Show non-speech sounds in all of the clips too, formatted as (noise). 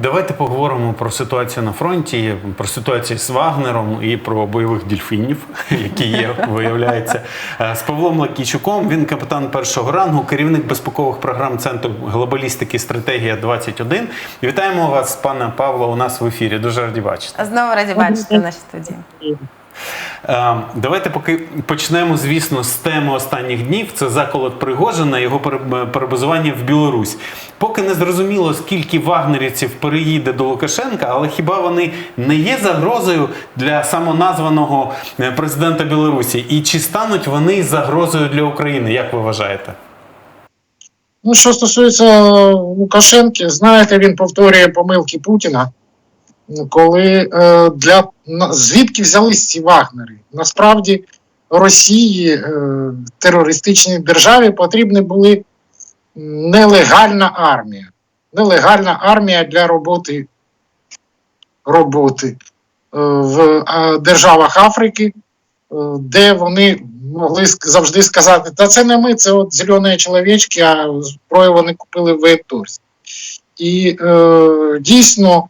Давайте поговоримо про ситуацію на фронті, про ситуацію з Вагнером і про бойових дільфінів, (laughs) які є, виявляється. Е, З Павлом Лакійчуком. Він капітан першого рангу, керівник безпекових програм Центру глобалістики Стратегія 21. Вітаємо вас, пане Павло, у нас в ефірі. Дуже раді бачити. Знову раді бачити в нашій студії. Е, Давайте поки почнемо, звісно, з теми останніх днів. Це заколот Пригожина, його пере- перебазування в Білорусь. Поки не зрозуміло, скільки вагнерівців переїде до Лукашенка, але хіба вони не є загрозою для самоназваного е, президента Білорусі? І чи стануть вони загрозою для України? Як ви вважаєте? Ну, що стосується Лукашенки, знаєте, він повторює помилки Путіна, коли е, для звідки взялись ці вагнери? Насправді Росії, е, терористичній державі, потрібні були нелегальна армія. Нелегальна армія для роботи, роботи е, в державах Африки, де вони могли завжди сказати, та це не ми, це от зелені чоловічки, а зброю вони купили в Вейторсі. І е, дійсно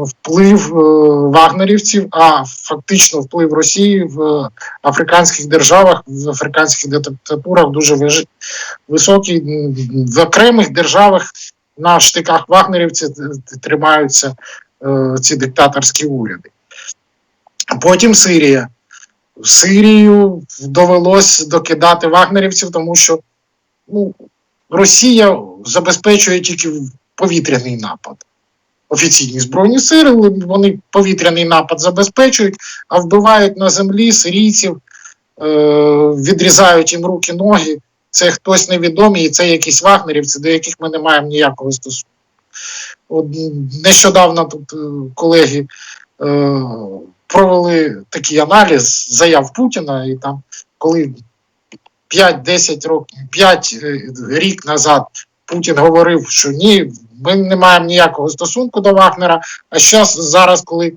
вплив е, вагнерівців, а фактично вплив Росії в африканських державах, в африканських диктатурах дуже високий. В окремих державах на штиках вагнерівців тримаються е, ці диктаторські уряди. Потім Сирія. В Сирію довелось докидати вагнерівців, тому що ну, Росія забезпечує тільки повітряний напад. Офіційні збройні сили, вони повітряний напад забезпечують, а вбивають на землі сирійців, е, відрізають їм руки, ноги. Це хтось невідомий, і це якісь вагнерівці, до яких ми не маємо ніякого стосунку. Нещодавно тут е, колеги е, провели такий аналіз заяв Путіна, і там, коли 5-10 років, 5 рік назад Путін говорив, що ні, ми не маємо ніякого стосунку до Вагнера. А зараз, зараз, коли е,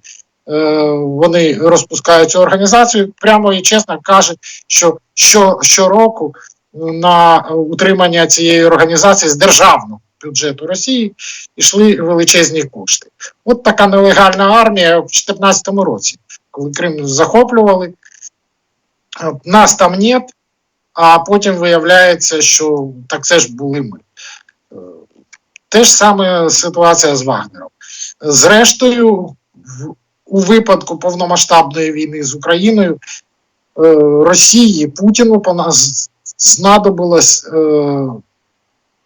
вони розпускають цю організацію, прямо і чесно каже, що, що щороку на утримання цієї організації з державного бюджету Росії йшли величезні кошти. От така нелегальна армія в 2014 році, коли Крим захоплювали. Е, Нас там нет, а потім виявляється, що так це ж були ми. Те ж саме ситуація з Вагнером. Зрештою, у випадку повномасштабної війни з Україною е, Росії Путіну по нас знадобилось е,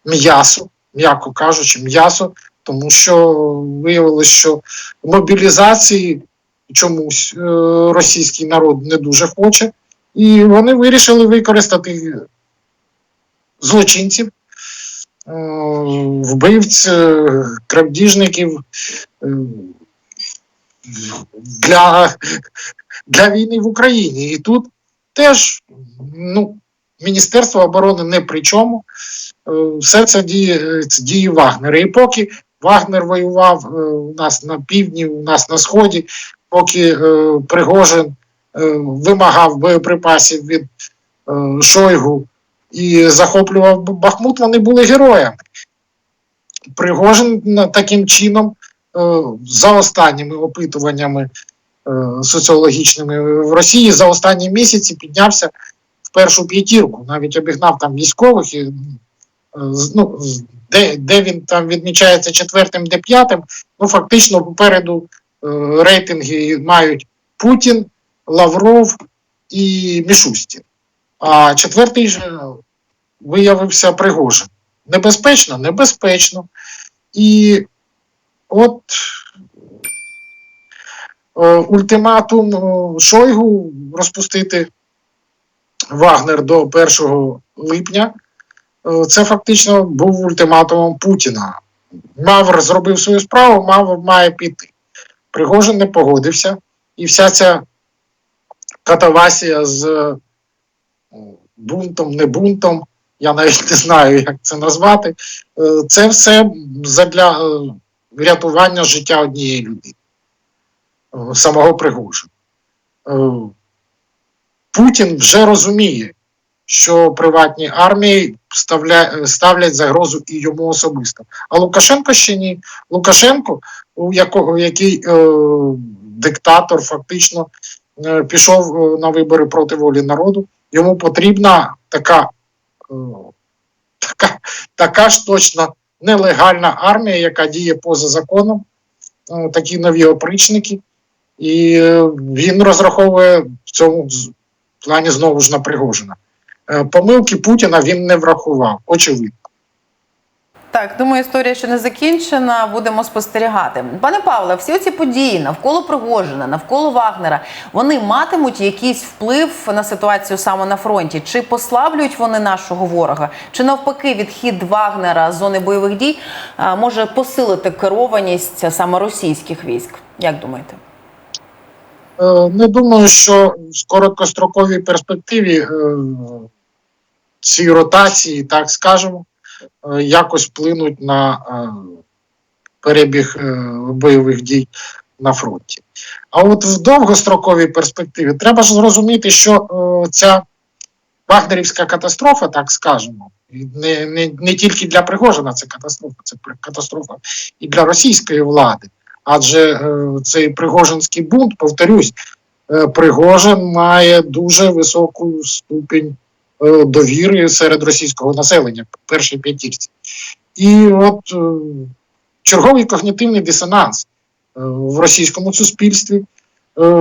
м'ясо, м'яко кажучи, м'ясо, тому що виявилось, що мобілізації чомусь е, російський народ не дуже хоче, і вони вирішили використати злочинців, е, вбивць, е, кравдіжників е, для, для війни в Україні. І тут теж ну, Міністерство оборони не при чому. Все це діє, це діє Вагнера. І поки Вагнер воював у нас на півдні, у нас на сході, поки Пригожин вимагав боєприпасів від Шойгу і захоплював Бахмут, вони були героями. Пригожин таким чином, е, за останніми опитуваннями е, соціологічними в Росії, за останні місяці піднявся в першу п'ятірку, навіть обігнав там військових, і, е, ну, де, де він там відмічається четвертим, де п'ятим, ну фактично попереду е, рейтинги мають Путін, Лавров і Мішустін. А четвертий ж виявився Пригожин. Небезпечно? Небезпечно. І от е, ультиматум е, Шойгу розпустити Вагнер до 1 липня. е, Це фактично був ультиматумом Путіна. Мавр зробив свою справу, Мавр має піти. Пригожин не погодився, і вся ця катавасія з бунтом, не бунтом, я навіть не знаю, як це назвати. е, Це все задля е, врятування життя однієї людини, е, самого Пригожина. Путін вже розуміє, що приватні армії ставлять загрозу і йому особисто. А Лукашенко ще ні. Лукашенко, у якого який е, диктатор фактично е, пішов на вибори проти волі народу, йому потрібна така, е, така, така ж точно нелегальна армія, яка діє поза законом, е, такі нові опричники. І е, він розраховує в цьому плані знову ж на Пригожина. Помилки Путіна він не врахував, очевидно. Так, думаю, історія ще не закінчена. Будемо спостерігати. Пане Павле, всі ці події навколо Пригожина, навколо Вагнера, вони матимуть якийсь вплив на ситуацію саме на фронті? Чи послаблюють вони нашого ворога? Чи навпаки відхід Вагнера з зони бойових дій може посилити керованість саме російських військ? Як думаєте? Е, Не думаю, що в короткостроковій перспективі е, ці ротації, так скажемо, якось вплинуть на е, перебіг е, бойових дій на фронті. А от в довгостроковій перспективі треба ж зрозуміти, що е, ця вагнерівська катастрофа, так скажемо, не, не, не тільки для Пригожина це катастрофа, це катастрофа і для російської влади. Адже е, цей Пригожинський бунт, повторюсь, е, Пригожин має дуже високу ступінь е, довіри серед російського населення, першій п'ятірці. І от е, черговий когнітивний дисонанс е, в російському суспільстві. Е,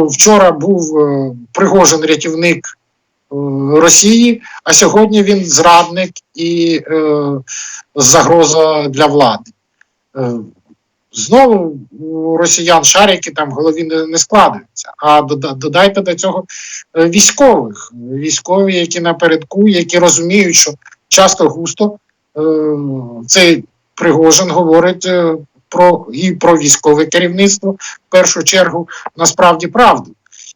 Вчора був е, Пригожин рятівник е, Росії, а сьогодні він зрадник і е, загроза для влади. Знову росіян шарики там в голові не, не складаються. А додайте до цього е, військових, військові, які напередку, які розуміють, що часто густо е, цей Пригожин говорить е, про і про військове керівництво в першу чергу насправді правду.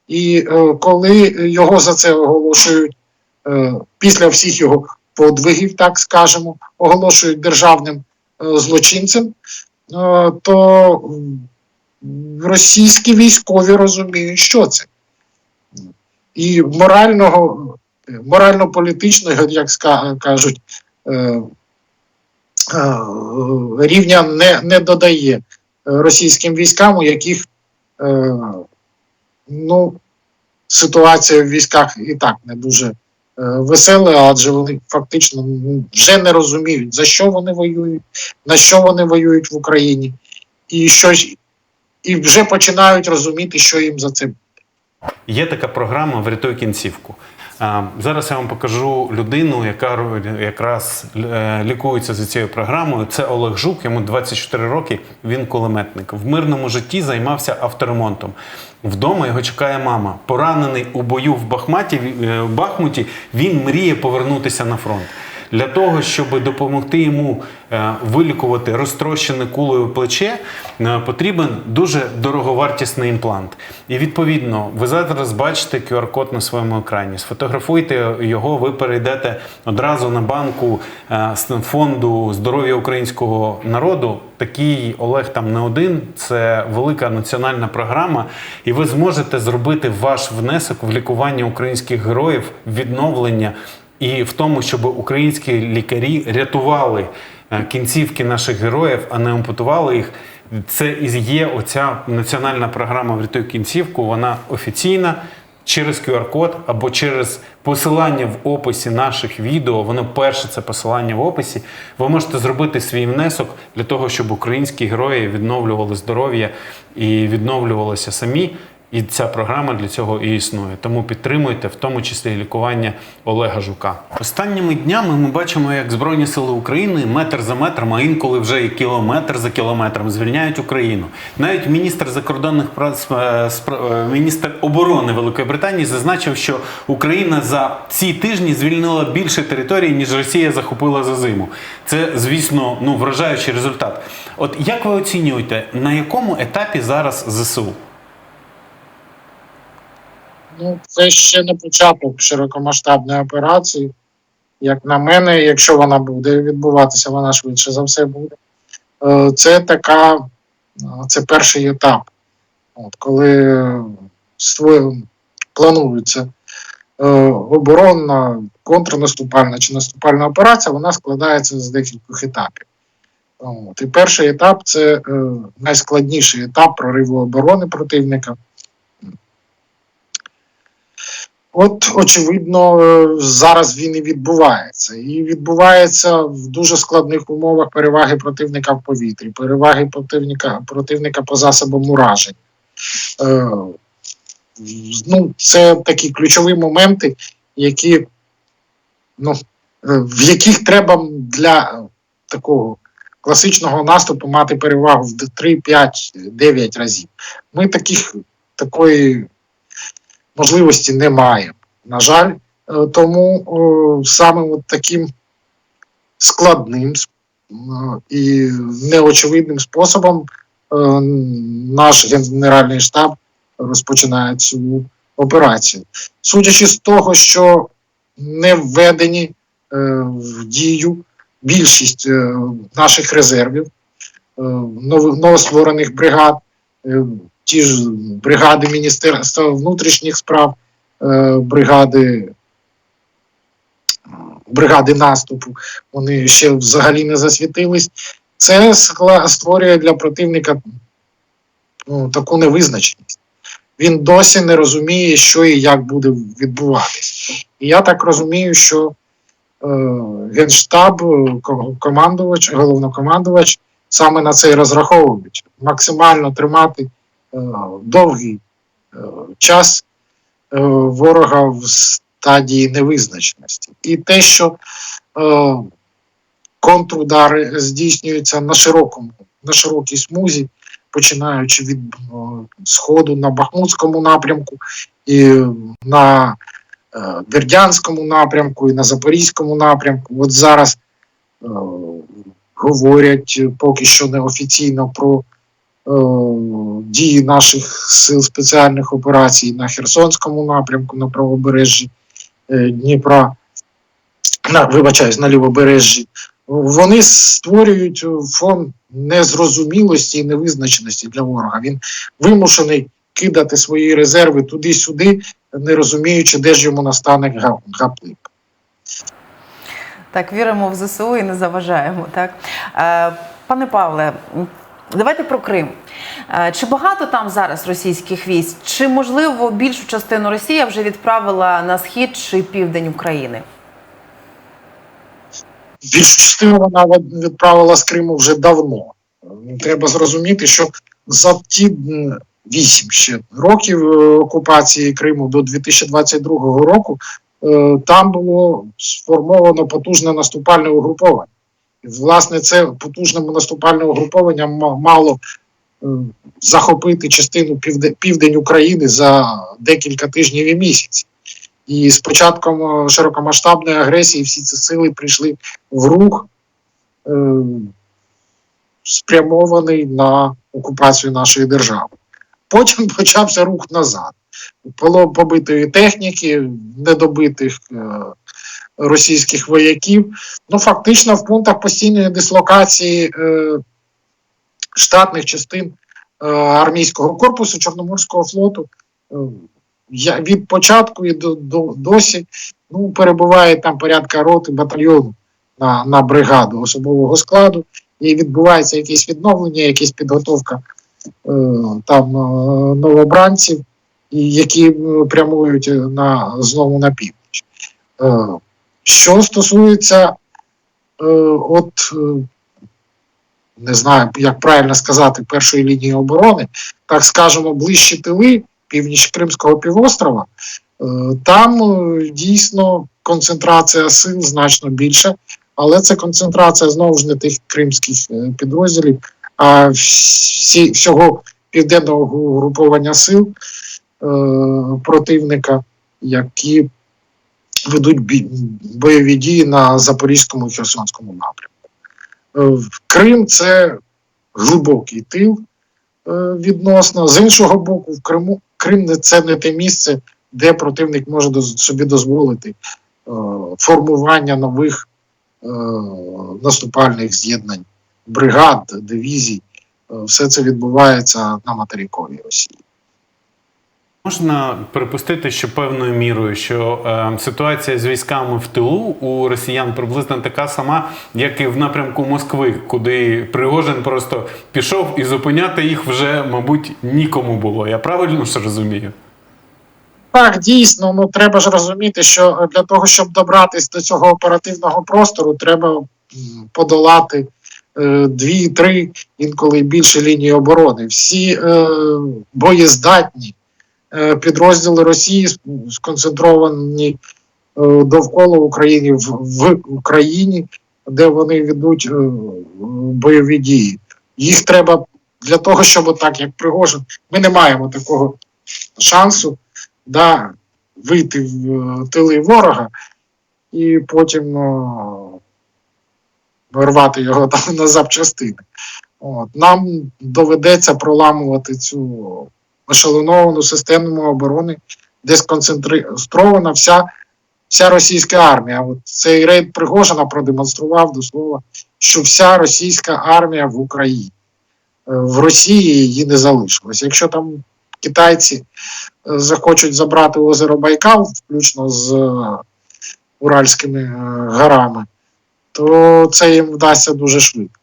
І е, коли його за це оголошують е, після всіх його подвигів, так скажемо, оголошують державним е, злочинцем, то російські військові розуміють, що це. І морального, морально-політичного, як кажуть, е, е, рівня не, не додає е, російським військам, у яких е, ну, ситуація в військах і так не дуже е, весела, адже вони фактично вже не розуміють, за що вони воюють, на що вони воюють в Україні, і щось і вже починають розуміти, що їм за це Є така програма Врятуй кінцівку. Зараз я вам покажу людину, яка якраз е, лікується за цією програмою. Це Олег Жук, йому 24 роки. Він кулеметник. В мирному житті займався авторемонтом. Вдома його чекає мама. Поранений у бою в Бахматі, е, в Бахмуті, він мріє повернутися на фронт. Для того, щоб допомогти йому е, вилікувати розтрощене кулею плече, е, потрібен дуже дороговартісний імплант. І відповідно, ви зараз бачите QR-код на своєму екрані. Сфотографуйте його, ви перейдете одразу на банку е, фонду здоров'я українського народу. Такий Олег там не один. Це велика національна програма, і ви зможете зробити ваш внесок в лікування українських героїв, відновлення і в тому, щоб українські лікарі рятували е, кінцівки наших героїв, а не ампутували їх. Це і є оця національна програма «Врятуй кінцівку. Вона офіційна через QR-код або через посилання в описі наших відео. Воно перше це посилання в описі. Ви можете зробити свій внесок для того, щоб українські герої відновлювали здоров'я і відновлювалися самі. І ця програма для цього і існує. Тому підтримуйте, в тому числі і лікування Олега Жука. Останніми днями ми бачимо, як Збройні сили України метр за метром, а інколи вже і кілометр за кілометром звільняють Україну. Навіть міністр закордонних праць е, е, міністр оборони Великої Британії зазначив, що Україна за ці тижні звільнила більше територій, ніж Росія захопила за зиму. Це, звісно, ну вражаючий результат. От як ви оцінюєте, на якому етапі зараз ЗСУ? Ну, це ще не початок широкомасштабної операції. Як на мене, якщо вона буде відбуватися, вона швидше за все буде. Е, Це така, е, це перший етап. От, коли плануються е, оборонна, контрнаступальна чи наступальна операція вона складається з декількох етапів. От. І перший етап це найскладніший етап прориву оборони противника. От, очевидно, е, зараз він і відбувається. І відбувається в дуже складних умовах переваги противника в повітрі, переваги противника, противника по засобам уражень. Е, ну, це такі ключові моменти, які, ну, е, в яких треба для такого класичного наступу мати перевагу в 3, 5, 9 разів. Ми таких такої можливості не маємо. На жаль, Е, тому саме от таким складним е, і неочевидним способом е, наш Генеральний штаб розпочинає цю операцію. Судячи з того, що не введені е, в дію більшість е, наших резервів, е, новостворених бригад, е, ті ж бригади Міністерства внутрішніх справ, е, бригади, бригади наступу, вони ще взагалі не засвітились. Це створює для противника ну, таку невизначеність. Він досі не розуміє, що і як буде відбуватись. І я так розумію, що е, Генштаб, е, командувач, головнокомандувач саме на це і розраховують. Максимально тримати довгий е, час е, ворога в стадії невизначеності. І те, що е, контрудари здійснюються на широкому, на широкій смузі, починаючи від е, сходу на Бахмутському напрямку і на е, Бердянському напрямку, і на Запорізькому напрямку. От зараз е, говорять поки що неофіційно про е, дії наших сил спеціальних операцій на Херсонському напрямку, на правобережжі е, Дніпра, на, вибачаюсь, на лівобережжі. Вони створюють фон незрозумілості і невизначеності для ворога. Він вимушений кидати свої резерви туди-сюди, не розуміючи, де ж йому настане га- гаплик. Так, віримо в ЗСУ і не заважаємо. Так, е, пане Павле, давайте про Крим. Е, чи багато там зараз російських військ? Чи можливо більшу частину Росія вже відправила на схід чи південь України? більшу частину вона відправила з Криму вже давно. Треба зрозуміти, що за ті вісім ще років е, окупації Криму до 2022 року е, там було сформовано потужне наступальне угруповання. Власне, це потужне наступальне угруповання мало е, захопити частину південь України за декілька тижнів і місяців. І з початком е, широкомасштабної агресії всі ці сили прийшли в рух, е, спрямований на окупацію нашої держави. Потім (laughs) почався рух назад. Було побитої техніки, недобитих російських вояків. Ну, фактично, в пунктах постійної дислокації е, штатних частин е, армійського корпусу Чорноморського флоту. Е, від початку і до, до досі ну, перебуває там порядка роти батальйону на, на бригаду особового складу, і відбувається якесь відновлення, якась підготовка е, там е, новобранців, які е, прямують на, знову на північ. Е, що стосується, е, от, е, не знаю, як правильно сказати, першої лінії оборони, так скажемо, ближчі тили північ Кримського півострова, е, там е, дійсно концентрація сил значно більша, але це концентрація знову ж не тих кримських е, підрозділів, а всі, всього південного угруповання сил е, противника, які ведуть бойові дії на Запорізькому і Херсонському напрямку. Е, Крим це глибокий тил е, відносно. З іншого боку, в Криму Крим це не те місце, де противник може собі дозволити е, формування нових наступальних з'єднань, бригад, дивізій. Все це відбувається на материковій Росії. Можна припустити, що певною мірою, що е, ситуація з військами в тилу у росіян приблизно така сама, як і в напрямку Москви, куди Пригожин просто пішов і зупиняти їх вже, мабуть, нікому було. Я правильно ж розумію? Так, дійсно, ну треба ж розуміти, що для того, щоб добратися до цього оперативного простору, треба подолати е, дві, три, інколи більше лінії оборони. Всі е, боєздатні підрозділи Росії сконцентровані е, довкола України в, Україні, де вони ведуть е, бойові дії. Їх треба для того, щоб так, як Пригожин, ми не маємо такого шансу да, вийти в е, тили ворога і потім о, рвати його там (laughs) на запчастини. От. Нам доведеться проламувати цю ешелоновану систему оборони, де сконцентрована вся, вся російська армія. От цей рейд Пригожина продемонстрував до слова, що вся російська армія в Україні. Е, В Росії її не залишилось. Якщо там китайці е, захочуть забрати озеро Байкал, включно з е, Уральськими горами, то це їм вдасться дуже швидко.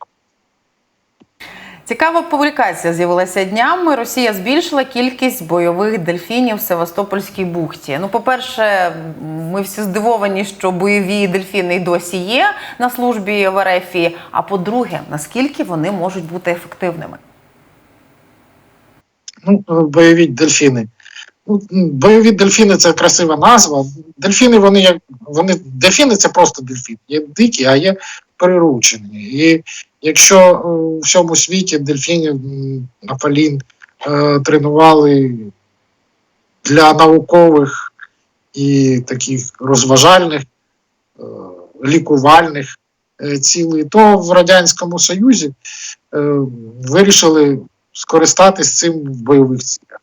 Цікава публікація з'явилася днями. Росія збільшила кількість бойових дельфінів в Севастопольській бухті. Ну, по-перше, ми всі здивовані, що бойові дельфіни й досі є на службі в РФ. А по-друге, наскільки вони можуть бути ефективними? Ну, е, бойові дельфіни. Ну, бойові дельфіни це красива назва. Дельфіни, вони як вони дельфіни це просто дельфін. Є дикі, а є приручені. І якщо е, у всьому світі дельфінів Афалін е, тренували для наукових і таких розважальних, е, лікувальних цілей, то в Радянському Союзі вирішили скористатись цим в бойових цілях.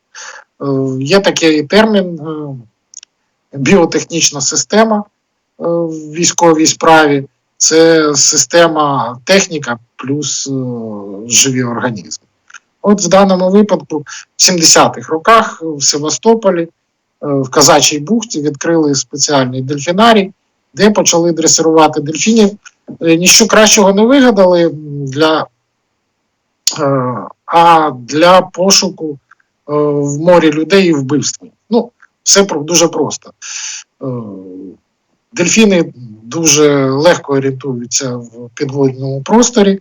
Є такий термін біотехнічна система в військовій справі. Це система техніка плюс е, живі організми. От в даному випадку, в 70-х роках в Севастополі, е, в Казачій бухті відкрили спеціальний дельфінарій, де почали дресирувати дельфінів. Е, Ніщо кращого не вигадали для е, а для пошуку в морі людей і вбивства. Ну, все дуже просто. Дельфіни дуже легко орієнтуються в підводному просторі. Е,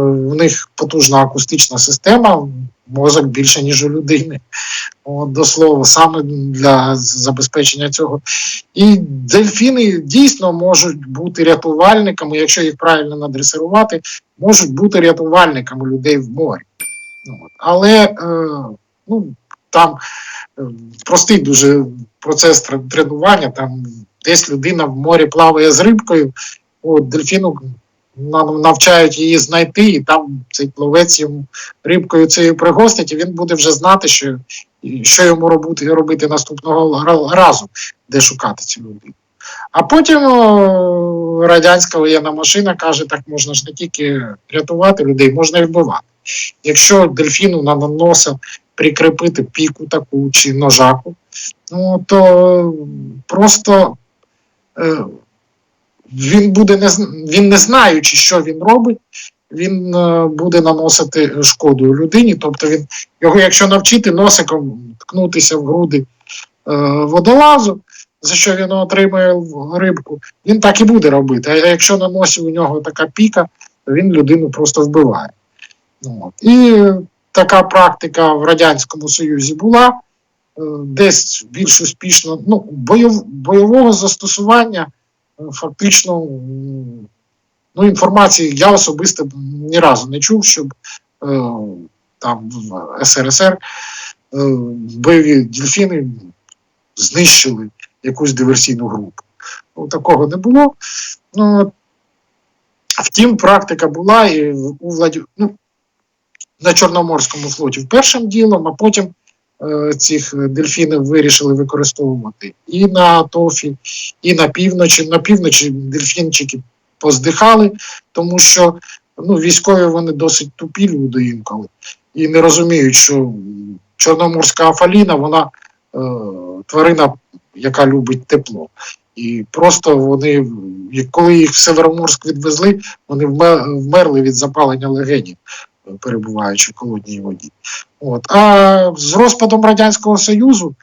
В них потужна акустична система, мозок більше, ніж у людини. От, до слова, саме для забезпечення цього. І дельфіни дійсно можуть бути рятувальниками, якщо їх правильно надресирувати, можуть бути рятувальниками людей в морі. От. Але е, ну, там е, простий дуже процес тренування. Там десь людина в морі плаває з рибкою, от дельфіну навчають її знайти, і там цей пловець йому рибкою цією пригостить, і він буде вже знати, що, що йому робити, робити наступного разу, де шукати цю людину. А потім о, радянська воєнна машина каже, так можна ж не тільки рятувати людей, можна і вбивати. Якщо дельфіну на носа прикріпити піку таку чи ножаку, ну то просто він буде не він не знаючи, що він робить, він е, буде наносити шкоду людині. Тобто він його, якщо навчити носиком ткнутися в груди е, водолазу, за що він отримує рибку, він так і буде робити. А якщо на носі у нього така піка, то він людину просто вбиває. Ну, от. І така практика в Радянському Союзі була. Е, Десь більш успішно, ну, бойов, бойового застосування е, фактично ну, інформації я особисто ні разу не чув, щоб е, там в СРСР е, бойові дельфіни знищили якусь диверсійну групу. Ну, такого не було. Ну, втім, практика була і у Владі... ну, на Чорноморському флоті першим ділом, а потім цих дельфінів вирішили використовувати і на ТОФі, і на півночі. На півночі дельфінчики поздихали, тому що ну, військові вони досить тупі люди інколи і не розуміють, що Чорноморська афаліна вона тварина, яка любить тепло. І просто вони, коли їх в Североморськ відвезли, вони вме- вмерли від запалення легенів, е, перебуваючи в холодній воді. От. А з розпадом Радянського Союзу,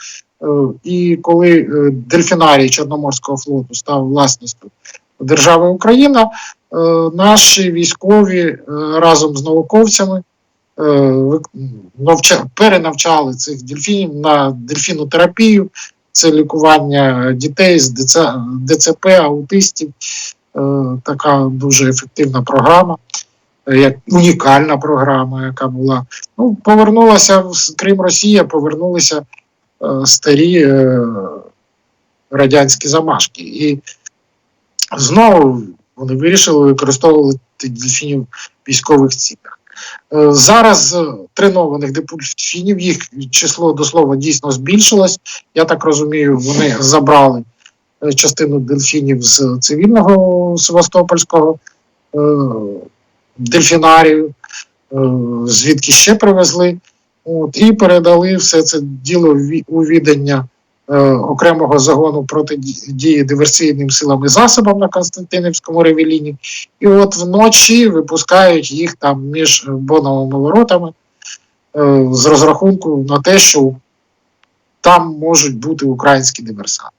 е, і коли е, дельфінарій Чорноморського флоту став власністю держави Україна, е, наші військові разом з науковцями навча- перенавчали цих дельфінів на дельфінотерапію, це лікування дітей з ДЦ, ДЦП, аутистів. Така дуже ефективна програма, як унікальна програма, яка була. Ну, повернулася в Крим Росія, повернулися е, старі е, радянські замашки. І знову вони вирішили використовувати дельфінів в військових цілях. Е, Зараз е, тренованих дельфінів, їх число до слова дійсно збільшилось. Я так розумію, вони забрали е, частину дельфінів з цивільного Севастопольського е, дельфінарію, е, звідки ще привезли. От, і передали все це діло у відання е, окремого загону протидії диверсійним силам і засобам на Константинівському ревеліні. І от вночі випускають їх там між боновими воротами е, з розрахунку на те, що там можуть бути українські диверсанти.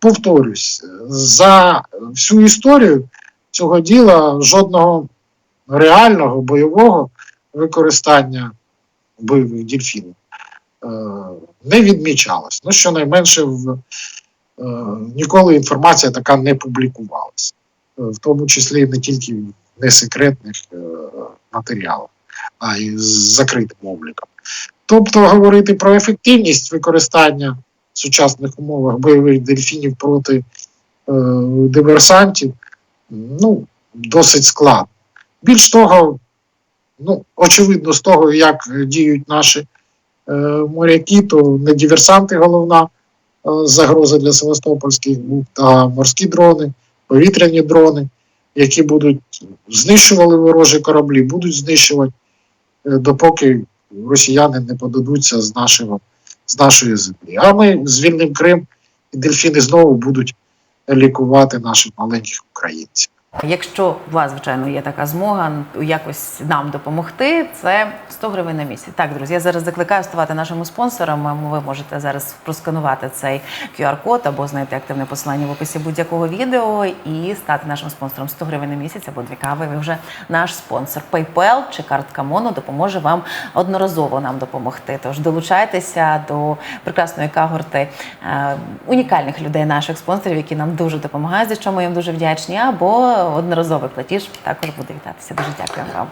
Повторюсь, за всю історію цього діла жодного реального бойового використання бойових дельфінів е, не відмічалось. Ну, щонайменше в, е, ніколи інформація така не публікувалася, в тому числі не тільки в несекретних е, матеріалах, а й з закритим обліком. Тобто говорити про ефективність використання в сучасних умовах бойових дельфінів проти е, диверсантів, ну, досить складно. Більш того, ну, очевидно, з того, як діють наші е, моряки, то не диверсанти головна е, загроза для Севастопольських бухт, а морські дрони, повітряні дрони, які будуть знищували ворожі кораблі, будуть знищувати, е, допоки росіяни не подадуться з, нашого, з нашої землі. А ми звільнимо Крим, і дельфіни знову будуть лікувати наших маленьких українців. Якщо у вас, звичайно, є така змога якось нам допомогти, це 100 гривень на місяць. Так, друзі, я зараз закликаю ставати нашими спонсорами. Ви можете зараз просканувати цей QR-код або знайти активне посилання в описі будь-якого відео і стати нашим спонсором 100 гривень на місяць або дві кави. Ви вже наш спонсор. PayPal чи картка Моно допоможе вам одноразово нам допомогти. Тож долучайтеся до прекрасної кагорти е, унікальних людей, наших спонсорів, які нам дуже допомагають, за що ми їм дуже вдячні. Або одноразовий платіж також буде вітатися. Дуже дякую вам.